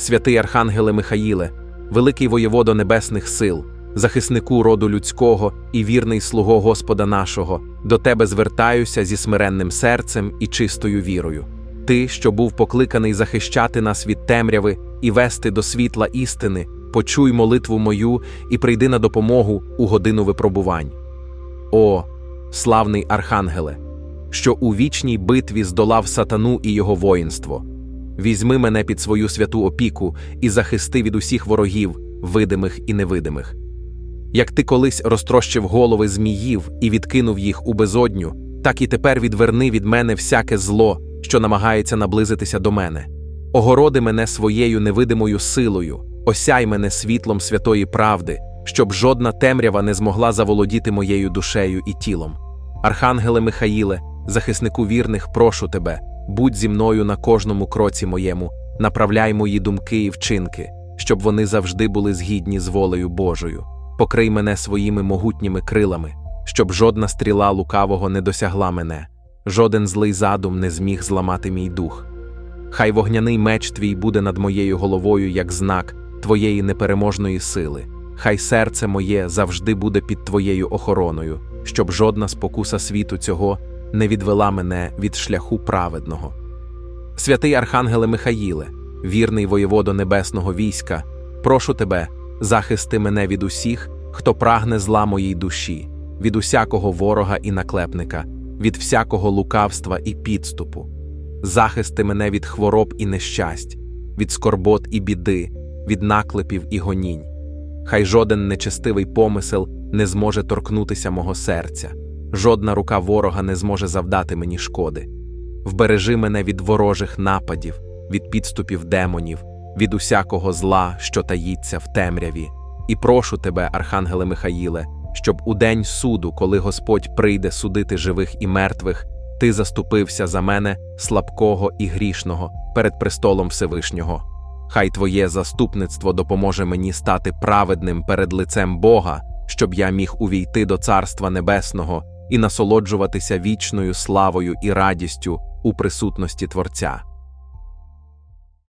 святий Архангеле Михаїле, великий воєводо небесних сил, захиснику роду людського і вірний слуго Господа нашого, до тебе звертаюся зі смиренним серцем і чистою вірою. Ти, що був покликаний захищати нас від темряви і вести до світла істини, почуй молитву мою і прийди на допомогу у годину випробувань. О, славний Архангеле, що у вічній битві здолав сатану і його воїнство. Візьми мене під свою святу опіку і захисти від усіх ворогів, видимих і невидимих. Як ти колись розтрощив голови зміїв і відкинув їх у безодню, так і тепер відверни від мене всяке зло, що намагається наблизитися до мене. Огороди мене своєю невидимою силою, осяй мене світлом святої правди, щоб жодна темрява не змогла заволодіти моєю душею і тілом. Архангеле Михаїле, захиснику вірних, прошу тебе, будь зі мною на кожному кроці моєму, направляй мої думки і вчинки, щоб вони завжди були згідні з волею Божою. Покрий мене своїми могутніми крилами, щоб жодна стріла лукавого не досягла мене, жоден злий задум не зміг зламати мій дух. Хай вогняний меч твій буде над моєю головою як знак твоєї непереможної сили. Хай серце моє завжди буде під твоєю охороною, щоб жодна спокуса світу цього не відвела мене від шляху праведного. Святий Архангеле Михаїле, вірний воєводо небесного війська, прошу тебе, захисти мене від усіх, хто прагне зла моїй душі, від усякого ворога і наклепника, від всякого лукавства і підступу. Захисти мене від хвороб і нещасть, від скорбот і біди, від наклепів і гонінь. Хай жоден нечестивий помисел не зможе торкнутися мого серця, жодна рука ворога не зможе завдати мені шкоди. Вбережи мене від ворожих нападів, від підступів демонів, від усякого зла, що таїться в темряві. І прошу тебе, Архангеле Михаїле, щоб у день суду, коли Господь прийде судити живих і мертвих, ти заступився за мене, слабкого і грішного, перед престолом Всевишнього. Хай Твоє заступництво допоможе мені стати праведним перед лицем Бога, щоб я міг увійти до Царства Небесного і насолоджуватися вічною славою і радістю у присутності Творця.